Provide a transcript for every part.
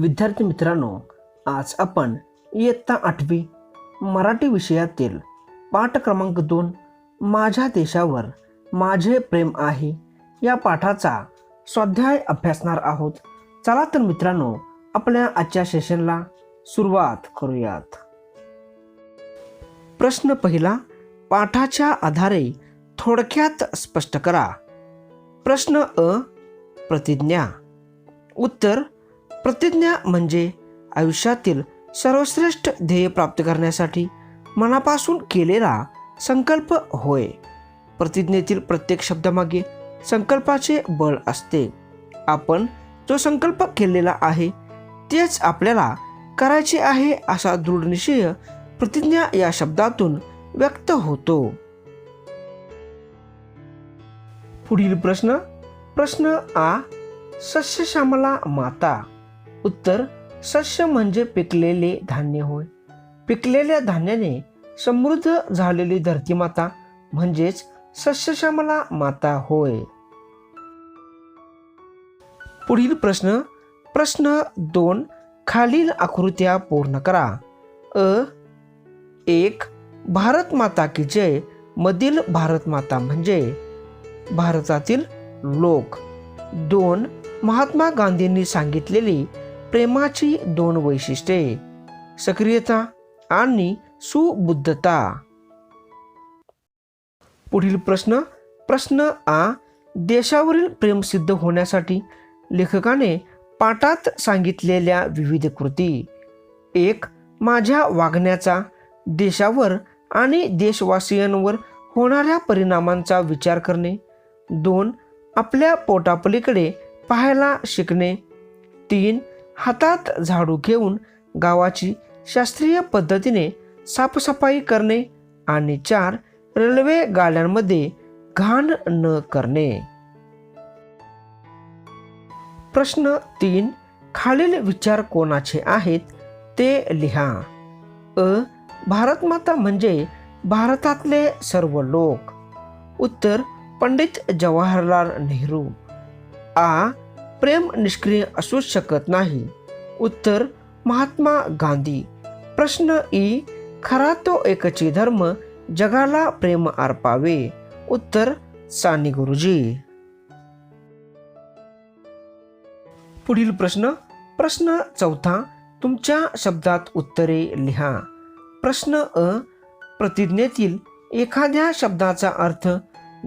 विद्यार्थी मित्रांनो आज आपण इयत्ता आठवी मराठी विषयातील पाठ क्रमांक दोन माझ्या देशावर माझे प्रेम आहे या पाठाचा स्वाध्याय अभ्यासणार आहोत. चला तर मित्रांनो आपल्या आजच्या सेशनला सुरुवात करूयात. प्रश्न पहिला पाठाच्या आधारे थोडक्यात स्पष्ट करा. प्रश्न अ प्रतिज्ञा. उत्तर प्रतिज्ञा म्हणजे आयुष्यातील सर्वश्रेष्ठ ध्येय प्राप्त करण्यासाठी मनापासून केलेला संकल्प होय. प्रतिज्ञेतील प्रत्येक शब्दामागे संकल्पाचे बळ असते. आपण जो संकल्प केलेला आहे तेच आपल्याला करायचे आहे असा दृढनिश्चय प्रतिज्ञा या शब्दातून व्यक्त होतो. पुढील प्रश्न प्रश्न आ सस्यश्यामला माता. उत्तर सस्य म्हणजे पिकलेले धान्य होय. पिकलेल्या धान्याने समृद्ध झालेली धरती माता म्हणजेच सस्यश्यामला माता होय. पुढील प्रश्न प्रश्न दोन खालील आकृत्या पूर्ण करा. अ एक भारत माता की जय मधील भारत माता म्हणजे भारतातील लोक. दोन महात्मा गांधींनी सांगितलेली प्रेमाची दोन वैशिष्ट्ये सक्रियता आणि सुबुद्धता. पुढील प्रश्न प्रश्न आ देशावरील प्रेम सिद्ध होण्यासाठी लेखकाने पाठात सांगितलेल्या विविध कृती. एक माझ्या वागण्याचा देशावर आणि देशवासियांवर होणाऱ्या परिणामांचा विचार करणे. दोन आपल्या पोटापलीकडे पाहायला शिकणे. तीन हातात झाडू घेऊन गावाची शास्त्रीय पद्धतीने साफसफाई करणे आणि चार रेल्वे गाड्यांमध्ये घाण न करणे. प्रश्न तीन खालील विचार कोणाचे आहेत ते लिहा. अ भारतमाता म्हणजे भारतातले सर्व लोक. उत्तर पंडित जवाहरलाल नेहरू. आ प्रेम निष्क्रिय असूच शकत नाही. उत्तर महात्मा गांधी. प्रश्न ई खरा तो एकची धर्म जगाला प्रेम अर्पावे उत्तर साने गुरुजी. पुढील प्रश्न प्रश्न चौथा तुमच्या शब्दात उत्तरे लिहा. प्रश्न अ प्रतिज्ञेतील एखाद्या शब्दाचा अर्थ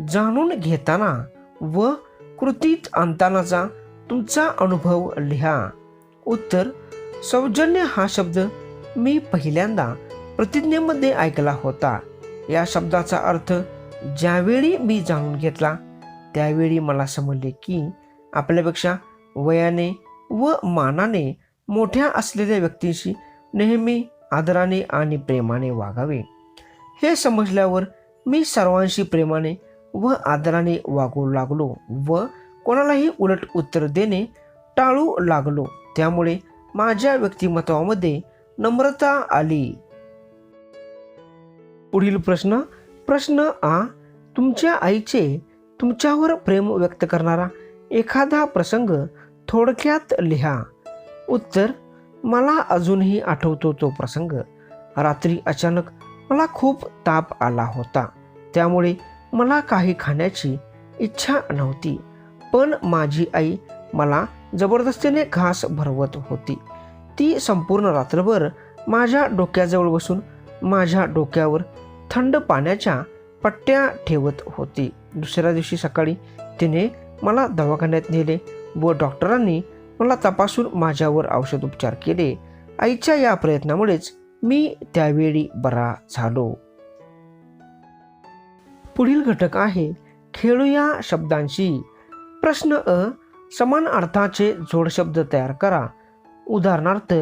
जाणून घेताना व कृतीत आणतानाचा तुमचा अनुभव लिहा. उत्तर सौजन्य हा शब्द मी पहिल्यांदा प्रतिज्ञेमध्ये ऐकला होता. या शब्दाचा अर्थ ज्यावेळी मी जाणून घेतला त्यावेळी मला समजले की आपल्यापेक्षा वयाने व मानाने मोठ्या असलेल्या व्यक्तींशी नेहमी आदराने आणि प्रेमाने वागावे. हे समजल्यावर मी सर्वांशी प्रेमाने व आदराने वागू लागलो व कोणालाही उलट उत्तर देणे टाळू लागलो. त्यामुळे माझ्या व्यक्तिमत्वामध्ये नम्रता आली. पुढील प्रश्न प्रश्न आ तुमच्या आईचे तुमच्यावर प्रेम व्यक्त करणारा एखादा प्रसंग थोडक्यात लिहा. उत्तर मला अजूनही आठवतो तो प्रसंग. रात्री अचानक मला खूप ताप आला होता. त्यामुळे मला काही खाण्याची इच्छा नव्हती. पण माझी आई मला जबरदस्तीने घास भरवत होती. ती संपूर्ण रात्रभर माझ्या डोक्याजवळ बसून माझ्या डोक्यावर थंड पाण्याच्या पट्ट्या ठेवत होती. दुसऱ्या दिवशी सकाळी तिने मला दवाखान्यात नेले व डॉक्टरांनी मला तपासून माझ्यावर औषधोपचार केले. आईच्या या प्रयत्नामुळेच मी त्यावेळी बरा झालो. पुढील घटक आहे खेळूया शब्दांशी. प्रश्न अ समान अर्थाचे जोडशब्द तयार करा. उदाहरणार्थ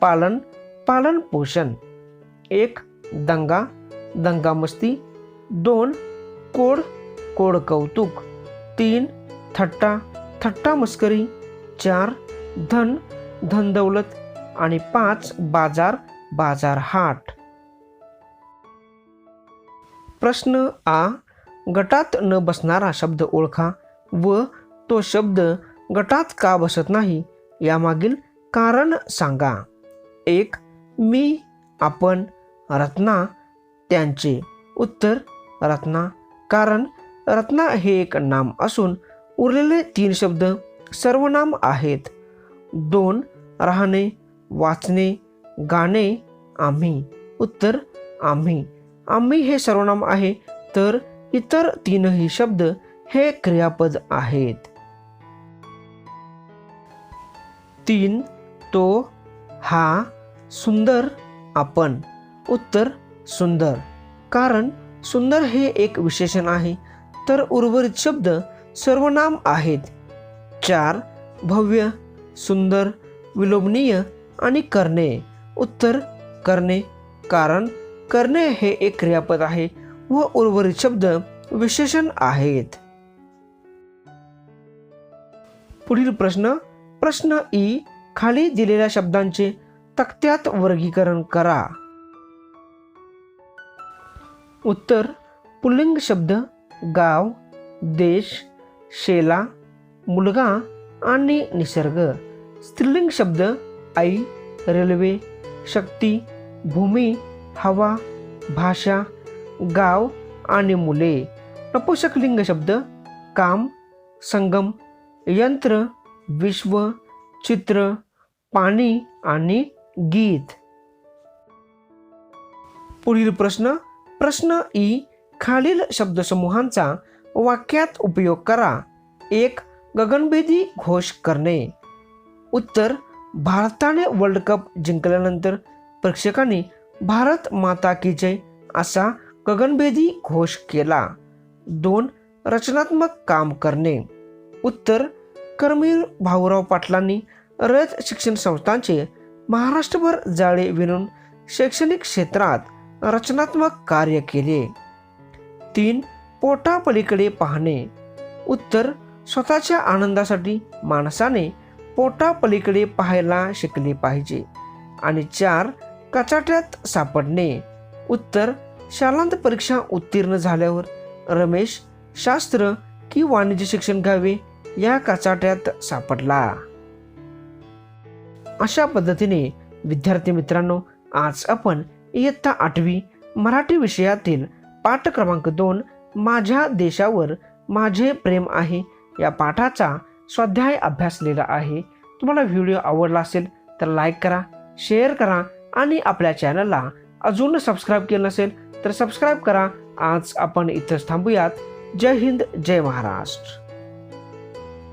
पालन पालन पोषण. एक दंगा दंगामस्ती दोन कोड कोड कौतुक. तीन थट्टा थट्टा मस्करी. चार धन धन दौलत. आणि पाच बाजार बाजार हाट. प्रश्न आ गटात न बसणारा शब्द ओळखा. व तो शब्द गटात का बसत नाही यामागील कारण सांगा. एक मी आपण रत्ना त्यांचे उत्तर रत्ना. कारण रत्ना हे एक नाम असून उरलेले तीन शब्द सर्वनाम आहेत. दोन राहणे वाचणे गाणे आम्ही. उत्तर आम्ही. आम्ही हे सर्वनाम आहे. तर इतर तीनही शब्द हे क्रियापद आहेत. तीन तो हा सुंदर आपण. उत्तर सुंदर. कारण सुंदर हे एक विशेषण आहे. तर उर्वरित शब्द सर्वनाम आहेत. चार भव्य सुंदर विलोभनीय आणि करणे. उत्तर करणे. कारण करणे हे एक क्रियापद आहे व उर्वरित शब्द विशेषण आहेत. पुढील प्रश्न प्रश्न ई खाली दिलेल्या शब्दांचे तक्त्यात वर्गीकरण करा. उत्तर पुल्लिंग शब्द गाव देश शेला मुलगा आणि निसर्ग. स्त्रीलिंग शब्द आई रेल्वे शक्ती भूमी हवा भाषा गाव आणि मुले. नपुषकलिंग शब्द काम संगम यंत्र विश्व चित्र पाणी आणि गीत. पुढील प्रश्न प्रश्न ई खालील शब्दसमूहांचा वाक्यात उपयोग करा. एक गगनभेदी घोष करणे. उत्तर भारताने वर्ल्ड कप जिंकल्यानंतर प्रेक्षकांनी भारत माता की जय असा गगनभेदी घोष केला. दोन रचनात्मक काम करणे. उत्तर कर्मवीर भाऊराव पाटलांनी रयत शिक्षण संस्थांचे महाराष्ट्रभर जाळे विणून शैक्षणिक क्षेत्रात रचनात्मक कार्य केले. तीन पोटापलीकडे पाहणे. उत्तर स्वतःच्या आनंदासाठी माणसाने पोटापलीकडे पाहायला शिकले पाहिजे. आणि चार कचाट्यात सापडणे. उत्तर शालांत परीक्षा उत्तीर्ण झाल्यावर रमेश शास्त्र की वाणिज्य शिक्षण घ्यावे? या कचाट्यात सापडला. अशा पद्धतीने विद्यार्थी मित्रांनो आज आपण इयत्ता आठवी मराठी विषयातील पाठ क्रमांक दोन माझ्या देशावर माझे प्रेम आहे या पाठाचा स्वाध्याय अभ्यासलेला आहे. तुम्हाला व्हिडिओ आवडला असेल तर लाईक करा शेअर करा आणि आपल्या चॅनलला अजून सबस्क्राईब केलं नसेल तर सबस्क्राईब करा. आज आपण इथंच थांबूयात. जय हिंद जय महाराष्ट्र.